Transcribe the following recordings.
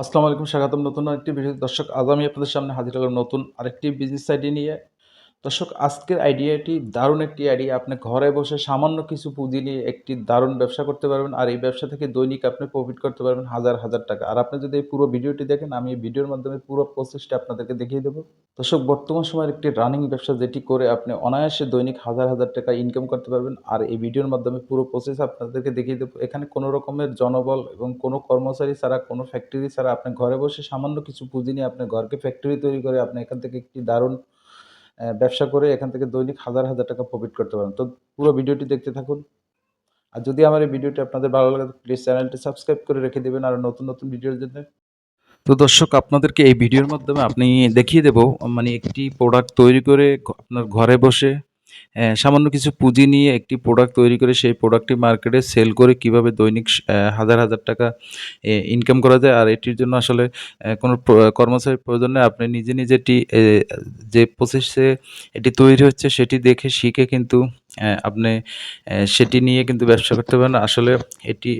আসসালামু আলাইকুম, স্বাগতম নতুন আরেকটি ভিডিও দর্শক, আজ আমি আপনাদের সামনে হাজির হলাম নতুন আরেকটি বিজনেস আইডিয়া নিয়ে। দর্শক, আজকের আইডিয়াটি দারুণ একটি আইডিয়া আপনি ঘরে বসে সামান্য কিছু পুঁজি নিয়ে একটি দারুণ ব্যবসা করতে পারবেন আর এই ব্যবসা থেকে দৈনিক আপনি প্রফিট করতে পারবেন হাজার হাজার টাকা। আর আপনি যদি এই পুরো ভিডিওটি দেখেন, আমি এই ভিডিওর মাধ্যমে পুরো প্রসেসটা আপনাদেরকে দেখিয়ে দেবো। দর্শক, বর্তমান সময়ের একটি রানিং ব্যবসা যেটি করে আপনি অনায়াসে দৈনিক হাজার হাজার টাকা ইনকাম করতে পারবেন আর এই ভিডিওর মাধ্যমে পুরো প্রসেস আপনাদেরকে দেখিয়ে দেবো। এখানে কোনো রকমের জনবল এবং কোনো কর্মচারী ছাড়া, কোনো ফ্যাক্টরি ছাড়া আপনি ঘরে বসে সামান্য কিছু পুঁজি নিয়ে আপনি ঘরকে ফ্যাক্টরি তৈরি করে আপনি এখান থেকে একটি দারুণ ব্যবসা করে এখান থেকে দৈনিক হাজার হাজার টাকা প্রফিট করতে পারেন। তো পুরো ভিডিওটি দেখতে থাকুন। আর যদি আমার এই ভিডিওটি আপনাদের ভালো লাগে প্লিজ চ্যানেলটি সাবস্ক্রাইব করে রেখে দেবেন আর নতুন নতুন ভিডিওর জন্য। তো দর্শক, আপনাদেরকে এই ভিডিওর মাধ্যমে আপনি দেখিয়ে দেব মানে একটি প্রোডাক্ট তৈরি করে আপনার ঘরে বসে সামান্য কিছু পুঁজি নিয়ে একটি প্রোডাক্ট তৈরি করে সেই প্রোডাক্টটি মার্কেটে সেল করে কীভাবে দৈনিক হাজার হাজার টাকা ইনকাম করা যায়। আর এটির জন্য আসলে কোনো কর্মচারীর প্রয়োজন নেই। আপনি নিজে নিজে এটি যে প্রসেসে এটি তৈরি হচ্ছে সেটি দেখে শিখে কিন্তু আপনি সেটি নিয়ে কিন্তু ব্যবসা করতে পারেন। আসলে এটি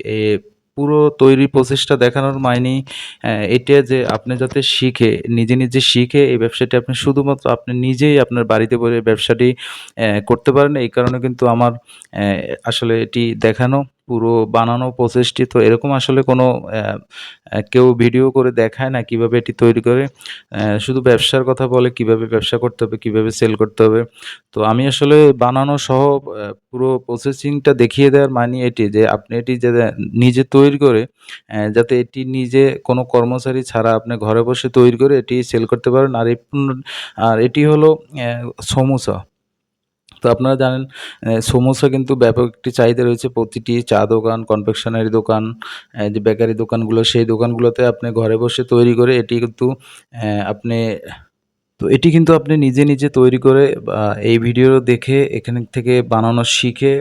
পুরো তৈরি প্রসেসটা দেখানোর মাইনি এটা যে আপনি যাতে শিখে, নিজে নিজে শিখে এই ব্যবসাটি আপনি শুধুমাত্র আপনি নিজেই আপনার বাড়িতে বসে ব্যবসাটি করতে পারেন, এই কারণে কিন্তু আমার আসলে এটি দেখানো পুরো বানানো প্রসেসটি তো এরকম আসলে কোনো কেউ ভিডিও করে দেখায় না কীভাবে এটি তৈরি করে। শুধু ব্যবসার কথা বলে কীভাবে ব্যবসা করতে হবে, কীভাবে সেল করতে হবে। তো আমি আসলে বানানো সহ পুরো প্রসেসিংটা দেখিয়ে দেওয়ার মানে এটি যে আপনি এটি যে নিজে তৈরি করে যাতে এটি নিজে কোনো কর্মচারী ছাড়া আপনি ঘরে বসে তৈরি করে এটি সেল করতে পারেন। আর এই আর এটি হলো সমোসা। তো আপনারা জানেন আহ, সমোসা কিন্তু ব্যাপক একটি চাহিদা রয়েছে। প্রতিটি চা দোকান কনফেকশনারি দোকান যে বেকারি দোকানগুলো সেই দোকানগুলোতে আপনি ঘরে বসে তৈরি করে এটি কিন্তু আপনি তো এটি কিন্তু আপনি নিজে নিজে তৈরি করে এই ভিডিও দেখে এখান থেকে বানানো শিখে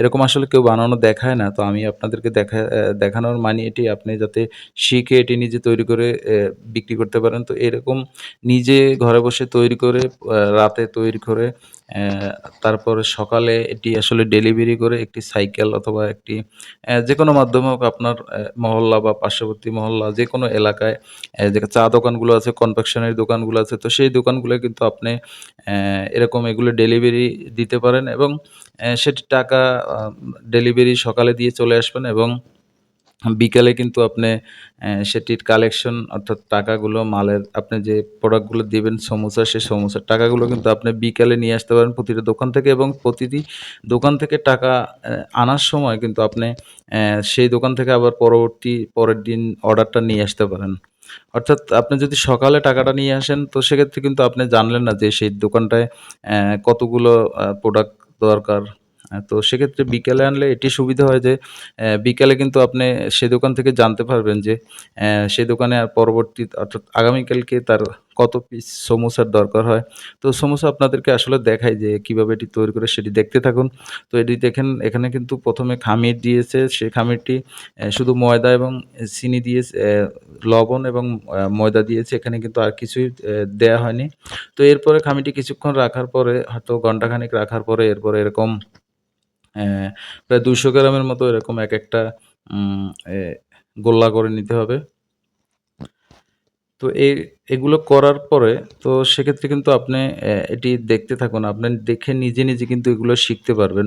এরকম আসলে কেউ বানানো দেখায় না। তো আমি আপনাদেরকে দেখা দেখানোর মানে এটি আপনি যাতে শিখে এটি নিজে তৈরি করে বিক্রি করতে পারেন। তো এরকম নিজে ঘরে বসে তৈরি করে রাতে তৈরি করে তারপরে সকালে এটি আসলে ডেলিভারি করে একটি সাইকেল অথবা একটি যে কোনো মাধ্যমে হোক আপনার মহল্লা বা পার্শ্ববর্তী মহল্লা যে কোনো এলাকায় যে চা দোকানগুলো আছে কনফেকশনারি দোকানগুলো আছে, তো সেই দোকানগুলো কিন্তু আপনি এরকম এগুলো ডেলিভারি দিতে পারেন এবং সেটির টাকা ডেলিভারি সকালে দিয়ে চলে আসবেন এবং বিকালে কিন্তু আপনি সেটির কালেকশন অর্থাৎ টাকাগুলো, মালের আপনি যে প্রোডাক্টগুলো দিবেন, সমোসা সেই সমোসার টাকাগুলো কিন্তু আপনি বিকালে নিয়ে আসতে পারেন প্রতিটা দোকান থেকে এবং প্রতিটি দোকান থেকে টাকা আনার সময় কিন্তু আপনি সেই দোকান থেকে আবার পরবর্তী পরের দিন অর্ডারটা নিয়ে আসতে পারেন। অর্থাৎ আপনি যদি সকালে টাকাটা নিয়ে আসেন, তো সেক্ষেত্রে কিন্তু আপনি জানলেন না যে সেই দোকানটায় কতগুলো প্রোডাক্ট দরকার। তো সেক্ষেত্রে বিকেলে আনলে এটি সুবিধা হয় যে বিকেলে কিন্তু আপনি সে দোকান থেকে জানতে পারবেন যে সে দোকানে আর পরবর্তী অর্থাৎ আগামীকালকে তার কত পিস সমোসার দরকার হয়। তো সমোসা আপনাদেরকে আসলে দেখাই যে কীভাবে এটি তৈরি করে সেটি দেখতে থাকুন। তো এটি দেখেন, এখানে কিন্তু প্রথমে খামির দিয়েছে। সে খামিরটি শুধু ময়দা এবং চিনি দিয়ে লবণ এবং ময়দা দিয়েছে। এখানে কিন্তু আর কিছুই দেয়া হয়নি। তো এরপরে খামিটি কিছুক্ষণ রাখার পরে, হয়তো ঘন্টাখানেক রাখার পরে, এরপরে এরকম প্রায় দুশো গ্রামের মতো এরকম এক একটা গোল্লা করে নিতে হবে। তো এই এগুলো করার পরে তো সেক্ষেত্রে কিন্তু আপনি এটি দেখতে থাকুন। আপনি দেখে নিজে নিজে কিন্তু এগুলো শিখতে পারবেন।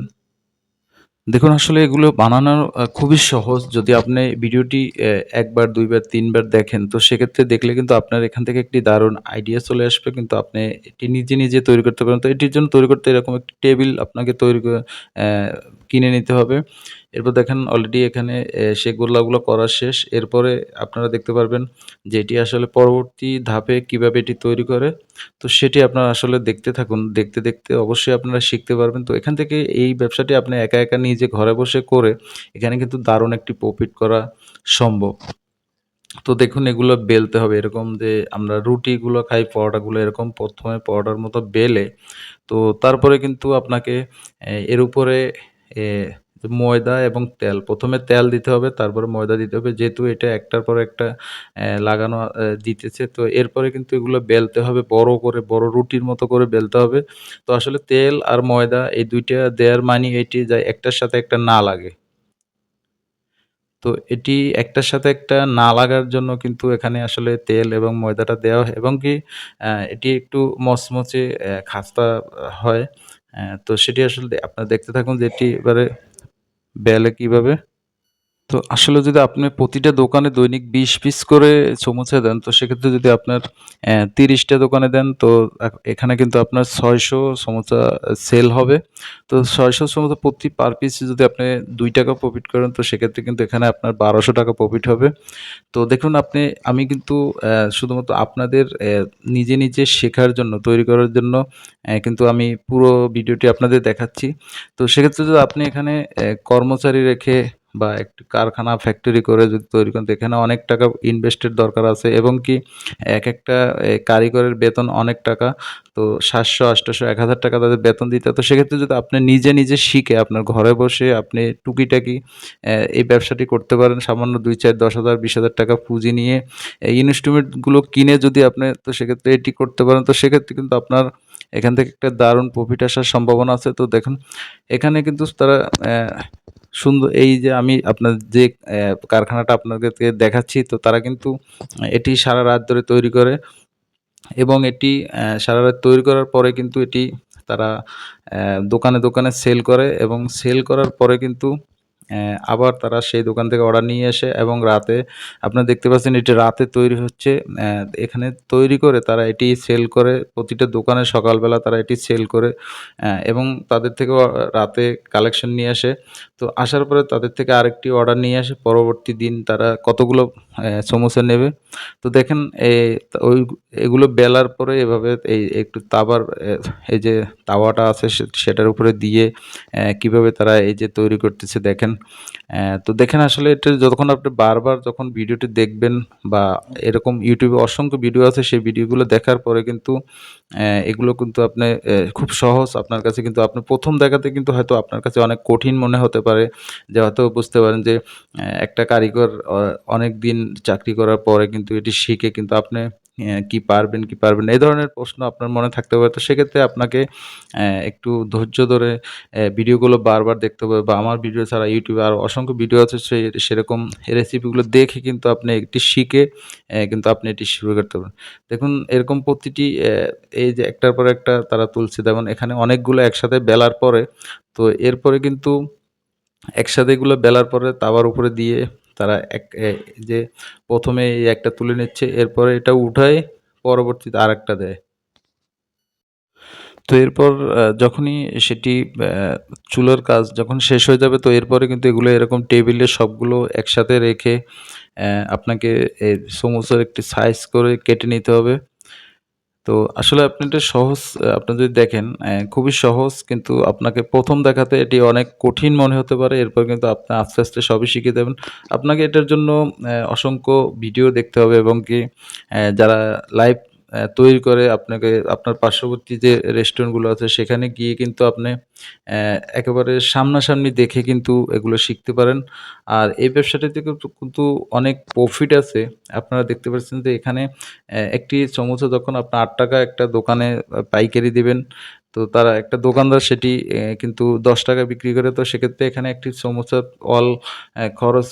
দেখুন, আসলে এগুলো বানানো খুবই সহজ। যদি আপনি ভিডিওটি একবার, দুইবার, তিনবার দেখেন, তো সেক্ষেত্রে দেখলে কিন্তু আপনার এখান থেকে একটি দারুণ আইডিয়া চলে আসবে। কিন্তু আপনি এটি নিজে নিজে তৈরি করতে পারেন। তো এটির জন্য তৈরি করতে এরকম একটি টেবিল আপনাকে তৈরি কিনে নিতে হবে। এরপর দেখেন অলরেডি এখানে সে গোল্লাগুলো করা শেষ। এরপরে আপনারা দেখতে পারবেন যে এটি আসলে পরবর্তী ধাপে কীভাবে এটি তৈরি করে। তো সেটি আপনারা আসলে দেখতে থাকুন। দেখতে দেখতে অবশ্যই আপনারা শিখতে পারবেন। তো এখান থেকে এই ব্যবসাটি আপনি একা একা নিজে ঘরে বসে করে, এখানে কিন্তু দারুণ একটি প্রফিট করা সম্ভব। তো দেখুন, এগুলো বেলতে হবে। এরকম যে আমরা রুটিগুলো খাই, পরোটাগুলো এরকম প্রথমে পরোটার মতো বেলে, তো তারপরে কিন্তু আপনাকে এর উপরে ময়দা এবং তেল। প্রথমে তেল দিতে হবে, তারপরে ময়দা দিতে হবে। যেহেতু এটা একটার পর একটা লাগানো দিতেছে, তো এরপরে কিন্তু এগুলো বেলতে হবে, বড় করে, বড় রুটির মতো করে বেলতে হবে। তো আসলে তেল আর ময়দা এই দুইটা দেয়ার মানে এটি যায় একটার সাথে একটা না লাগে। তো এটি একটার সাথে একটা না লাগার জন্য কিন্তু এখানে আসলে তেল এবং ময়দাটা দেওয়া হয় এবং কি এটি একটু মচমচে খাস্তা হয়। তো সেটি আসলে আপনারা দেখতে থাকুন যে এটি এবারে বেলে কীভাবে। তো আসলে যদি আপনি প্রতিটা দোকানে দৈনিক ২০ পিস করে সমুচা দেন, তো সেক্ষেত্রে যদি আপনার ৩০ দোকানে দেন তো এখ এখানে কিন্তু আপনার ৬০০ সমুচা সেল হবে। তো ৬০০ সমুচা প্রতি পার পিস যদি আপনি ৳২ প্রফিট করেন তো সেক্ষেত্রে কিন্তু এখানে আপনার ৳১২০০ প্রফিট হবে। তো দেখুন আপনি আমি কিন্তু শুধুমাত্র আপনাদের নিজে, নিজে শেখার জন্য, তৈরি করার জন্য কিন্তু আমি পুরো ভিডিওটি আপনাদের দেখাচ্ছি। তো সেক্ষেত্রে যদি আপনি এখানে কর্মচারী রেখে বা একটি কারখানা, ফ্যাক্টরি করে যদি তৈরি করেন এখানে অনেক টাকা ইনভেস্টের দরকার আছে এবং কি এক একটা কারিগরের বেতন অনেক টাকা। তো ৭০০, ৮০০, ৳১,০০০ তাদের বেতন দিতে। তো সেক্ষেত্রে যদি আপনি নিজে, নিজে শিখে আপনার ঘরে বসে আপনি টুকিটাকি এই ব্যবসাটি করতে পারেন সামান্য দুই চার দশ হাজার বিশ হাজার টাকা পুঁজি নিয়ে এই ইনস্ট্রুমেন্টগুলো কিনে যদি আপনি তো সেক্ষেত্রে এটি করতে পারেন। তো সেক্ষেত্রে কিন্তু আপনার এখান থেকে একটা দারুণ প্রফিট আসার সম্ভাবনা আছে। তো দেখুন এখানে কিন্তু তারা সুন্দর এই যে আমি আপনার যে কারখানাটা আপনাদেরকে দেখাচ্ছি তো তারা কিন্তু এটি সারা রাত ধরে তৈরি করে এবং এটি সারা রাত তৈরি করার পরে কিন্তু এটি তারা দোকানে, দোকানে সেল করে এবং সেল করার পরে কিন্তু আবার তারা সেই দোকান থেকে অর্ডার নিয়ে আসে এবং রাতে, আপনারা দেখতে পাচ্ছেন এটি রাতে তৈরি হচ্ছে। এখানে তৈরি করে তারা এটি সেল করে, প্রতিটা দোকানে সকালবেলা তারা এটি সেল করে এবং তাদের থেকেও আ রাতে কালেকশন নিয়ে আসে। তো আসার পরে তাদের থেকে আরেকটি অর্ডার নিয়ে আসে। পরবর্তী দিন তারা কতগুলো সমোসা নেবে। তো দেখেন ওই, এগুলো বেলার পরে এভাবে এই একটু এ, এই যে তাওয়াটা আছে সেটার উপরে দিয়ে কীভাবে তারা এই যে তৈরি করতেছে দেখেন। তো দেখেন আসলে এটা যতক্ষণ আপনি বারবার যখন ভিডিওটি দেখবেন বা এরকম এ অসংখ্য ভিডিও আছে, সেই ভিডিওগুলো দেখার পরে কিন্তু এগুলো কিন্তু আপনি খুব সহজ আপনার কাছে কিন্তু, আপনি ১ম দেখাতে কিন্তু হয়তো আপনার কাছে অনেক কঠিন মনে হতে পারে। যে হয়তো বুঝতে পারেন যে একটা কারিগর অ অনেকদিন চাকরি করার পরে কিন্তু এটি শিখে কিন্তু আপনি কি পারবেন, কি পারবেন এই ধরনের প্রশ্ন আপনার মনে থাকতে পারে। তো সেক্ষেত্রে আপনাকে একটু ধৈর্য ধরে ভিডিওগুলো বারবার দেখতে হবে বা আমার ভিডিও ছাড়া এ আরও অসংখ্য ভিডিও আছে সে সেরকম রেসিপিগুলো দেখে কিন্তু আপনি এটি শিখে কিন্তু আপনি এটি শুরু করতে পারেন। দেখুন এরকম প্রতিটি এই যে একটার পর একটা তারা তুলছে যেমন এখানে অনেকগুলো একসাথে বেলার পরে তো এরপরে কিন্তু একসাথে এগুলো বেলার পরে তাওয়ার উপরে দিয়ে তারা এক যে প্রথমে এই একটা তুলে নিচ্ছে, এরপরে এটা উঠায়, পরবর্তীতে আর একটা দেয়। তো এরপর যখনই সেটি চুলোর কাজ যখন শেষ হয়ে যাবে, তো এরপরে কিন্তু এগুলো এরকম টেবিলে সবগুলো একসাথে রেখে আপনাকে সমস্যার একটি সাইজ করে কেটে নিতে হবে। তো আসলে আপনি এটা সহজ আপনি যদি দেখেন খুবই সহজ কিন্তু আপনাকে প্রথম দেখাতে এটি অনেক কঠিন মনে হতে পারে। এরপর কিন্তু আপনি আস্তে, আস্তে সবই শিখে দেবেন আপনাকে এটার জন্য অসংখ্য ভিডিও দেখতে হবে এবং কি যারা লাইভ তৈরি করে আপনাকে আপনার পার্শ্ববর্তী যে রেস্টুরেন্টগুলো আছে সেখানে গিয়ে কিন্তু আপনি একেবারে সামনাসামনি দেখে কিন্তু এগুলো শিখতে পারেন। আর এই ব্যবসাটিতে কিন্তু অনেক প্রফিট আছে। আপনারা দেখতে পাচ্ছেন যে এখানে একটি সমোসা যখন আপনি ৳৮ একটা দোকানে পাইকারি দিবেন, তো তারা একটা দোকানদার সেটি কিন্তু দশ টাকা বিক্রি করে। তো সেক্ষেত্রে এখানে একটি সমোসার অল খরচ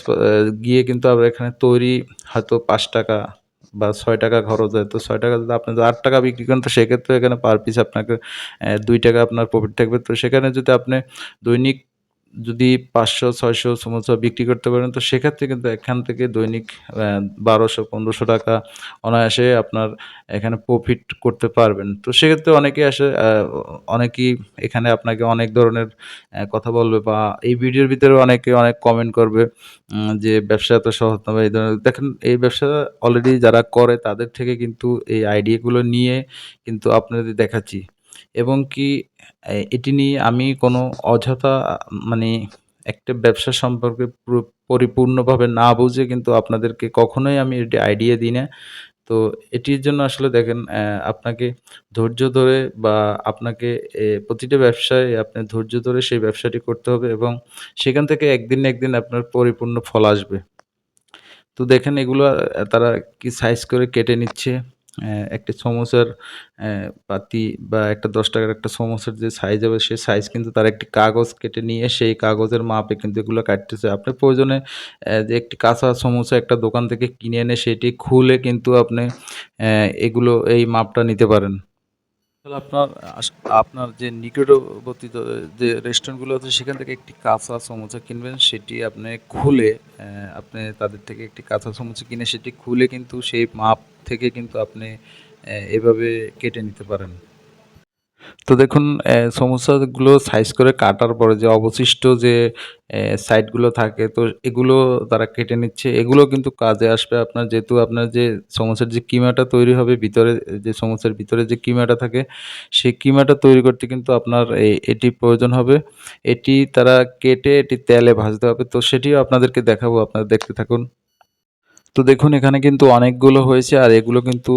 গিয়ে কিন্তু আবার এখানে তৈরি হয়তো ৳৫ বা ছয় টাকা খরচ হয়। তো ছয় টাকা যদি আপনি আট টাকা বিক্রি করেন, তো সেক্ষেত্রে এখানে পার পিস আপনাকে দুই টাকা আপনার প্রফিট থাকবে। তো সেখানে যদি আপনি দৈনিক যদি ৫০০-৬০০ সমোসা বিক্রি করতে পারেন, তো সেক্ষেত্রে কিন্তু এখান থেকে দৈনিক বারোশো, পনেরোশো টাকা অনায়াসে আপনার এখানে প্রফিট করতে পারবেন। তো সেক্ষেত্রে অনেকেই আসে অনেকেই এখানে আপনাকে অনেক ধরনের কথা বলবে বা এই ভিডিওর ভিতরেও অনেকে অনেক কমেন্ট করবে যে ব্যবসা এত সহজ না এই ধরনের দেখেন, এই ব্যবসা অলরেডি যারা করে তাদের থেকে কিন্তু এই আইডিয়াগুলো নিয়ে কিন্তু আপনাদের দেখাচ্ছি। এবং কি এটি নিয়ে আমি কোনো অযথা মানে একটা ব্যবসা সম্পর্কে পরিপূর্ণভাবে না বুঝে কিন্তু আপনাদেরকে কখনোই আমি এটি আইডিয়া দিই না। তো এটির জন্য আসলে দেখেন আপনাকে ধৈর্য ধরে বা আপনাকে প্রতিটা ব্যবসায় আপনি ধৈর্য ধরে সেই ব্যবসাটি করতে হবে এবং সেখান থেকে একদিন না একদিন আপনার পরিপূর্ণ ফল আসবে। তো দেখেন এগুলো তারা কি সাইজ করে কেটে নিচ্ছে। একটি সমোসার পাতি বা একটা ৳১০ একটা সমোসার যে সাইজ হবে সেই সাইজ কিন্তু তার একটি কাগজ কেটে নিয়ে সেই কাগজের মাপে কিন্তু এগুলো কাটতেছে। আপনি প্রয়োজনে যে একটি কাঁচা সমোসা একটা দোকান থেকে কিনে এনে সেটি খুলে কিন্তু আপনি এগুলো, এই মাপটা নিতে পারেন। তাহলে আপনার আপনার যে নিকটবর্তী যে রেস্টুরেন্টগুলো আছে, সেখান থেকে একটি কাঁচা সমোসা কিনবেন। সেটি আপনি খুলে আপনি তাদের থেকে একটি কাঁচা সমোসা কিনে সেটি খুলে কিন্তু সেই মাপ থেকে কিন্তু আপনি এভাবে কেটে নিতে পারেন। তো দেখুন অ্যা সমোসাগুলো সাইজ করে কাটার পরে যে অবশিষ্ট যে সাইডগুলো থাকে, তো এগুলো তারা কেটে নিচ্ছে। এগুলো কিন্তু কাজে আসবে আপনার যেহেতু আপনার যে সমোসার যে কিমাটা তৈরি হবে, ভিতরে যে সমোসার ভিতরে যে কিমাটা থাকে, সেই কিমাটা তৈরি করতে কিন্তু আপনার এটি প্রয়োজন হবে। এটি তারা কেটে এটি তেলে ভাজতে হবে। তো সেটিও আপনাদেরকে দেখাবো, আপনারা দেখতে থাকুন। তো দেখুন, এখানে কিন্তু অনেকগুলো হয়েছে, আর এগুলো কিন্তু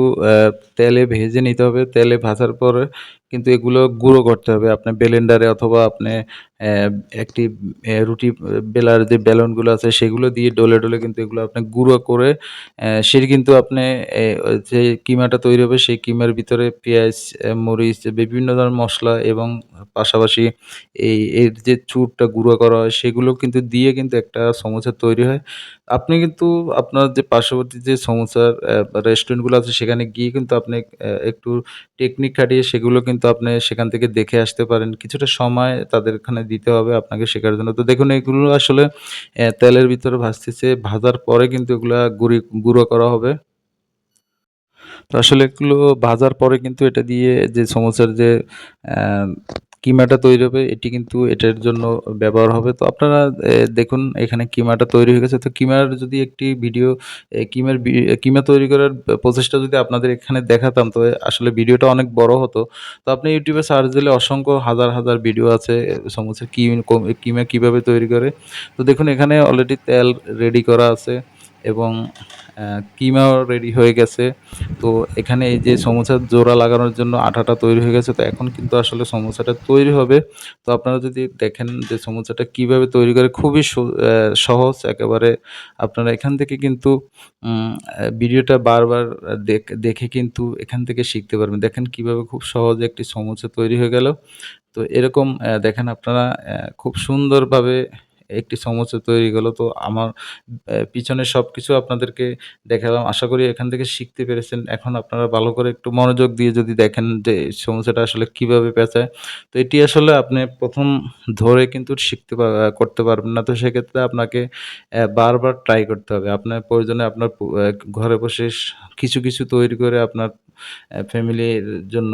তেলে ভেজে নিতে হবে। তেলে ভাজার পরে কিন্তু এগুলো গুঁড়ো করতে হবে। আপনি ব্লেন্ডারে অথবা আপনি একটি রুটি বেলার যে বেলনগুলো আছে সেগুলো দিয়ে ডলে, ডলে কিন্তু এগুলো আপনি গুঁড়ো করে সেটি কিন্তু আপনি যে কিমাটা তৈরি হবে সেই কিমার ভিতরে পেঁয়াজ, মরিচ বিভিন্ন ধরনের মশলা এবং পাশাপাশি এই এর যে চুরটা গুঁড়ো করা হয় সেগুলো কিন্তু দিয়ে কিন্তু একটা সমোসা তৈরি হয়। আপনি কিন্তু আপনার যে পার্শ্ববর্তী যে সমোসার রেস্টুরেন্টগুলো আছে সেখানে গিয়ে কিন্তু আপনি একটু টেকনিক খাটিয়ে সেগুলো কিন্তু আপনি সেখান থেকে দেখে আসতে পারেন। কিছুটা সময় তাদের এখানে দিতে হবে আপনাকে শেখার জন্য। তো দেখুন, এগুলো আসলে তেলের ভিতরে ভাজতেছে। ভাজার পরে কিন্তু এগুলা গুঁড়ি, গুঁড়ো করা হবে। তো আসলে এগুলো ভাজার পরে কিন্তু এটা দিয়ে যে সমোসার যে কিমাটা তৈরি হবে এটি কিন্তু এটার জন্য ব্যবহার হবে। তো আপনারা দেখুন এখানে কিমাটা তৈরি হয়ে গেছে। তো কিমার যদি একটি ভিডিও কিমার কিমা তৈরি করার প্রসেসটা যদি আপনাদের এখানে দেখাতাম তো আসলে ভিডিওটা অনেক বড় হতো। তো আপনি ইউটিউবে সার্চ দিলে অসংখ্য হাজার, হাজার ভিডিও আছে সমোসা কি কম কীভাবে তৈরি করে। তো দেখুন এখানে অলরেডি তেল রেডি করা আছে এবং কিমাও রেডি হয়ে গেছে। তো এখানে এই যে সমোসার জোড়া লাগানোর জন্য আঠাটা তৈরি হয়ে গেছে। তো এখন কিন্তু আসলে সমোসাটা তৈরি হবে। তো আপনারা যদি দেখেন যে সমোসাটা কীভাবে তৈরি করে, খুবই সহজ, একেবারে আপনারা এখান থেকে কিন্তু ভিডিওটা বারবার দেখ কিন্তু এখান থেকে শিখতে পারবেন। দেখেন কীভাবে খুব সহজে একটি সমোসা তৈরি হয়ে গেল। তো এরকম দেখেন আপনারা খুব সুন্দরভাবে একটি সমোসা তৈরি হলো। তো আমার পিছনে সব কিছু আপনাদেরকে দেখালাম। আশা করি এখান থেকে শিখতে পেরেছেন। এখন আপনারা ভালো করে একটু মনোযোগ দিয়ে যদি দেখেন যে সমোসাটা আসলে কীভাবে পেঁচায়। তো এটি আসলে আপনি প্রথম ধরে কিন্তু শিখতে করতে পারবেন না। তো সেক্ষেত্রে আপনাকে বারবার ট্রাই করতে হবে। আপনার প্রয়োজনে আপনার ঘরে বসে কিছু, কিছু তৈরি করে আপনার ফ্যামিলির জন্য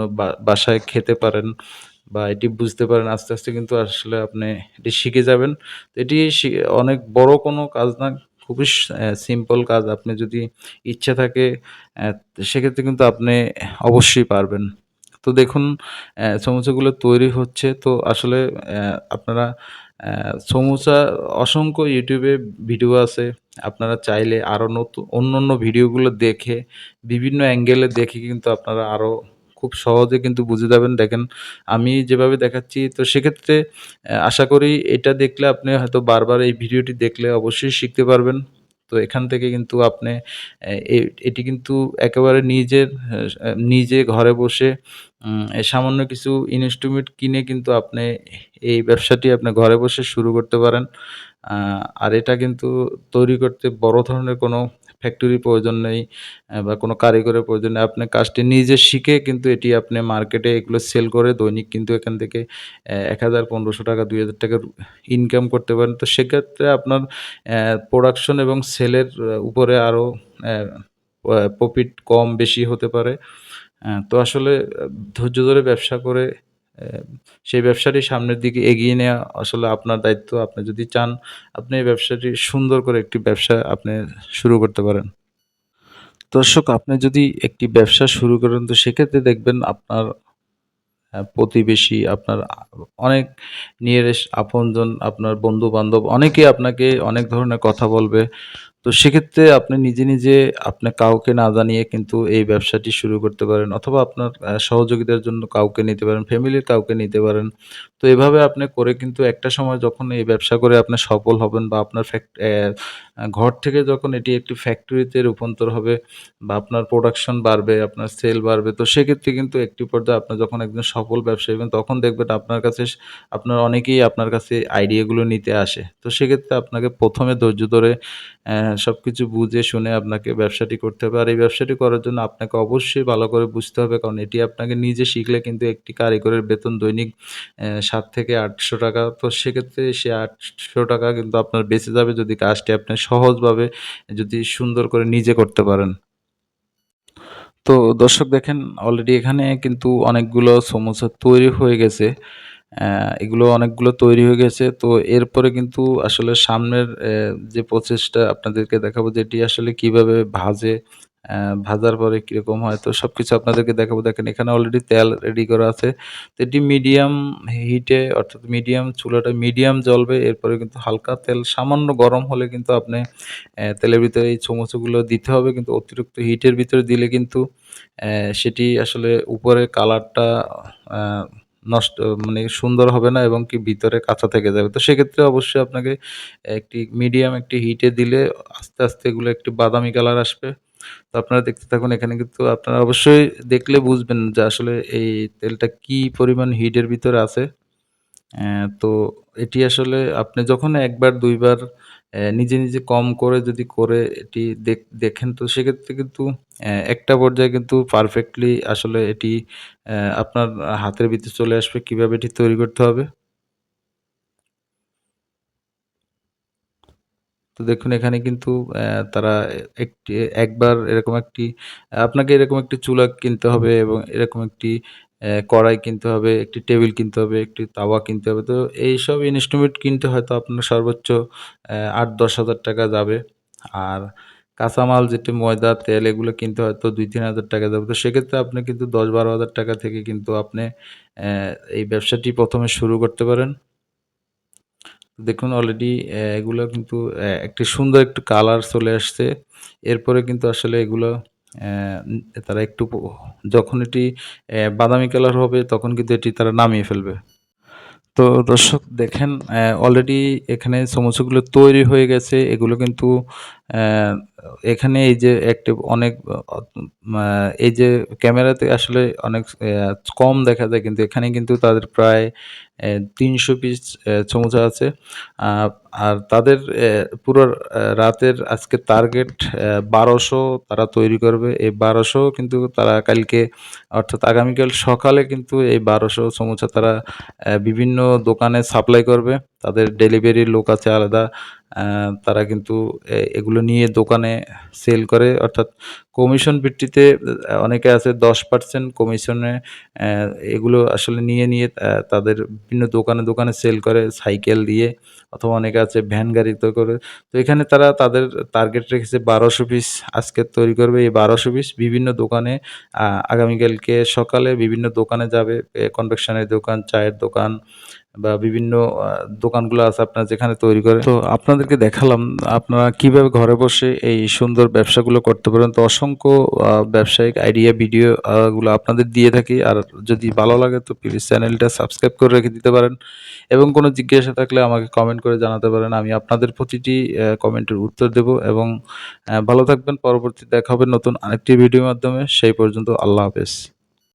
বাসায় খেতে পারেন বা এটি বুঝতে পারেন আস্তে, আস্তে কিন্তু আসলে আপনি এটি শিখে যাবেন। এটি অনেক বড় কোনো কাজ না। খুবই সিম্পল কাজ। আপনি যদি ইচ্ছা থাকে সেক্ষেত্রে কিন্তু আপনি অবশ্যই পারবেন। তো দেখুন অ্যা তৈরি হচ্ছে। তো আসলে আপনারা অ্যা অসংখ্য ইউটিউবে ভিডিও আছে। আপনারা চাইলে আরও নতু অন্য ভিডিওগুলো দেখে বিভিন্ন অ্যাঙ্গেলে দেখে কিন্তু আপনারা আরও খুব সহজে কিন্তু বুঝে যাবেন। দেখেন, আমি যেভাবে দেখাচ্ছি, তো সেক্ষেত্রে আশা করি এটা দেখলে আপনি হয়তো বারবার এই ভিডিওটি দেখলে অবশ্যই শিখতে পারবেন। তো এখান থেকে কিন্তু আপনি এটি কিন্তু একেবারে নিজের নিজে ঘরে বসে সামান্য কিছু ইনস্ট্রুমেন্ট কিনে কিন্তু আপনি এই ব্যবসাটি আপনি ঘরে বসে শুরু করতে পারেন। আর এটা কিন্তু তৈরি করতে বড় ধরনের কোনো ফ্যাক্টরির প্রয়োজন নেই বা কোনো কারিগরের প্রয়োজন নেই। আপনি কাজটি নিজে শিখে কিন্তু এটি আপনি মার্কেটে এগুলো সেল করে দৈনিক কিন্তু এখান থেকে অ্যা ৳১,০০০, ৳১৫০০, ৳২,০০০ ইনকাম করতে পারেন। তো সেক্ষেত্রে আপনার প্রোডাকশন এবং সেলের উপরে আরও প্রফিট কম বেশি হতে পারে। তো আসলে ধৈর্য ধরে ব্যবসা করে সেই ব্যবসাটি সামনের দিকে এগিয়ে নেওয়া আসলে আপনার দায়িত্ব। আপনি যদি চান আপনি এই ব্যবসাটি সুন্দর করে একটি ব্যবসা আপনি শুরু করতে পারেন। দর্শক আপনি যদি একটি ব্যবসা শুরু করেন তো সেক্ষেত্রে দেখবেন আপনার প্রতিবেশী, আপনার অনেক নিয়ারেস্ট আপনজন, আপনার বন্ধু-বান্ধব অনেকেই আপনাকে অনেক ধরনের কথা বলবে। তো সেক্ষেত্রে আপনি নিজে, নিজে আপনি কাউকে না জানিয়ে কিন্তু এই ব্যবসাটি শুরু করতে পারেন অথবা আপনার সহযোগিতার জন্য কাউকে নিতে পারেন, ফ্যামিলির কাউকে নিতে পারেন। তো এভাবে আপনি করে কিন্তু একটা সময় যখন এই ব্যবসা করে আপনি সফল হবেন বা আপনার ঘর থেকে যখন এটি একটি ফ্যাক্টরিতে রূপান্তর হবে বা আপনার প্রোডাকশন বাড়বে, আপনার সেল বাড়বে। তো সেক্ষেত্রে কিন্তু একটি পর্যায়ে আপনার যখন একজন সফল ব্যবসায়ী হবেন তখন দেখবেন আপনার কাছে আপনার অনেকেই আপনার কাছে আইডিয়াগুলো নিতে আসে। তো সেক্ষেত্রে আপনাকে প্রথমে ধৈর্য ধরে অ্যা সবকিছু বুঝে শুনে আপনাকে ব্যবসাটি করতে হবে। আর এই ব্যবসাটি করার জন্য আপনাকে অবশ্যই ভালো করে বুঝতে হবে, কারণ এটি আপনাকে নিজে শিখলে কিন্তু একটি কারিগরের বেতন দৈনিক সাত থেকে আটশো টাকা তো সেক্ষেত্রে সে ৳৮০০ কিন্তু আপনার বেঁচে যাবে যদি কাজটি আপনি সহজভাবে যদি সুন্দর করে নিজে করতে পারেন। তো দর্শক দেখেন অলরেডি এখানে কিন্তু অনেকগুলো সমস্যা তৈরি হয়ে গেছে। এগুলো অনেকগুলো তৈরি হয়ে গেছে। তো এরপরে কিন্তু আসলে সামনের যে প্রসেসটা আপনাদেরকে দেখাবো যে এটি আসলে কীভাবে ভাজে, ভাজার পরে কীরকম হয় তো সব কিছু আপনাদেরকে দেখাবো। দেখেন এখানে অলরেডি তেল রেডি করা আছে। তো এটি মিডিয়াম হিটে অর্থাৎ মিডিয়াম চুলাটা মিডিয়াম জ্বলবে। এরপরে কিন্তু হালকা তেল সামান্য গরম হলে কিন্তু আপনি তেলের ভিতরে এই সমোসাগুলো দিতে হবে। কিন্তু অতিরিক্ত হিটের ভিতরে দিলে কিন্তু সেটি আসলে উপরে কালারটা নষ্ট মানে সুন্দর হবে না এবং কি ভিতরে কাঁচা থেকে যাবে। তো সেক্ষেত্রে অবশ্যই আপনাকে একটি মিডিয়াম একটি হিটে দিলে আস্তে, আস্তে এগুলো একটি বাদামি কালার আসবে। তো আপনারা দেখতে থাকুন এখানে কিন্তু আপনারা অবশ্যই দেখলে বুঝবেন যে আসলে এই তেলটা কি পরিমাণ হিটের ভিতরে আছে। তো এটি আসলে আপনি যখন ১ বার ২ বার অ্যা নিজে, নিজে কম করে যদি করে এটি দেখ দেখেন তো সেক্ষেত্রে কিন্তু একটা পর্যায়ে কিন্তু পারফেক্টলি আসলে এটি আপনার হাতের ভিতরে চলে আসবে কীভাবে এটি তৈরি করতে হবে। তো দেখুন এখানে কিন্তু তারা একটি একবার এরকম একটি আপনাকে এরকম একটি চুলা কিনতে হবে এবং এরকম একটি কড়াই কিনতে হবে, একটি টেবিল কিনতে হবে, একটি তাওয়া কিনতে হবে। তো এইসব ইনস্ট্রুমেন্ট কিনতে হয়তো আপনার সর্বোচ্চ আট দশ হাজার টাকা যাবে। আর কাঁচামাল যেটি ময়দা, তেল এগুলো কিনতে হয়তো ২-৩,০০০ টাকা যাবে। তো সেক্ষেত্রে আপনি কিন্তু দশ বারো হাজার টাকা থেকে কিন্তু আপনি এই ব্যবসাটি প্রথমে শুরু করতে পারেন। দেখুন অলরেডি এগুলো কিন্তু একটি সুন্দর একটু কালার চলে আসছে। এরপরে কিন্তু আসলে এগুলো তারা একটু যখন এটি বাদামি কালার হবে তখন কিন্তু এটি তারা নামিয়ে ফেলবে। তো দর্শক দেখেন অলরেডি এখানে সমোসাগুলো তৈরি হয়ে গেছে। এগুলো কিন্তু এখানে এই যে একটি অনেক এই যে ক্যামেরাতে আসলে অনেক কম দেখা যায়, কিন্তু এখানে কিন্তু তাদের প্রায় তিনশো পিস সমোসা আছে। আর তাদের পুরো রাতের আজকে টার্গেট বারোশো তারা তৈরি করবে। এই বারোশো কিন্তু তারা কালকে, অর্থাৎ আগামীকাল সকালে কিন্তু এই ১২০০ সমোসা তারা বিভিন্ন দোকানে সাপ্লাই করবে। তাদের ডেলিভারির লোক আছে আলাদা। তারা কিন্তু এগুলো নিয়ে দোকানে সেল করে অর্থাৎ কমিশন ভিত্তিতে অনেকে আছে ১০% কমিশনে এগুলো আসলে নিয়ে, নিয়ে তাদের বিভিন্ন দোকানে, দোকানে সেল করে সাইকেল দিয়ে অথবা অনেকে আছে ভ্যান গাড়িতে করে। তো এখানে তারা তাদের টার্গেট রেখেছে বারোশো পিস আজকে তৈরি করবে। এই বারোশো পিস বিভিন্ন দোকানে আগামীকালকে সকালে বিভিন্ন দোকানে যাবে। এ কনফেকশনের দোকান, চায়ের দোকান বা বিভিন্ন দোকানগুলো আছে আপনার যেখানে তৈরি করে। তো আপনাদেরকে দেখালাম, আপনারা কীভাবে ঘরে বসে এই সুন্দর ব্যবসাগুলো করতে পারেন। তো অসংখ্য ব্যবসায়িক আইডিয়া, ভিডিও গুলো আপনাদের দিয়ে থাকি। আর যদি ভালো লাগে তো প্লিজ চ্যানেলটা সাবস্ক্রাইব করে রেখে দিতে পারেন এবং কোনো জিজ্ঞাসা থাকলে আমাকে কমেন্ট করে জানাতে পারেন। আমি আপনাদের প্রতিটি কমেন্টের উত্তর দেব এবং ভালো থাকবেন। পরবর্তী দেখা হবে নতুন আরেকটি ভিডিওর মাধ্যমে। সেই পর্যন্ত আল্লাহ হাফেজ।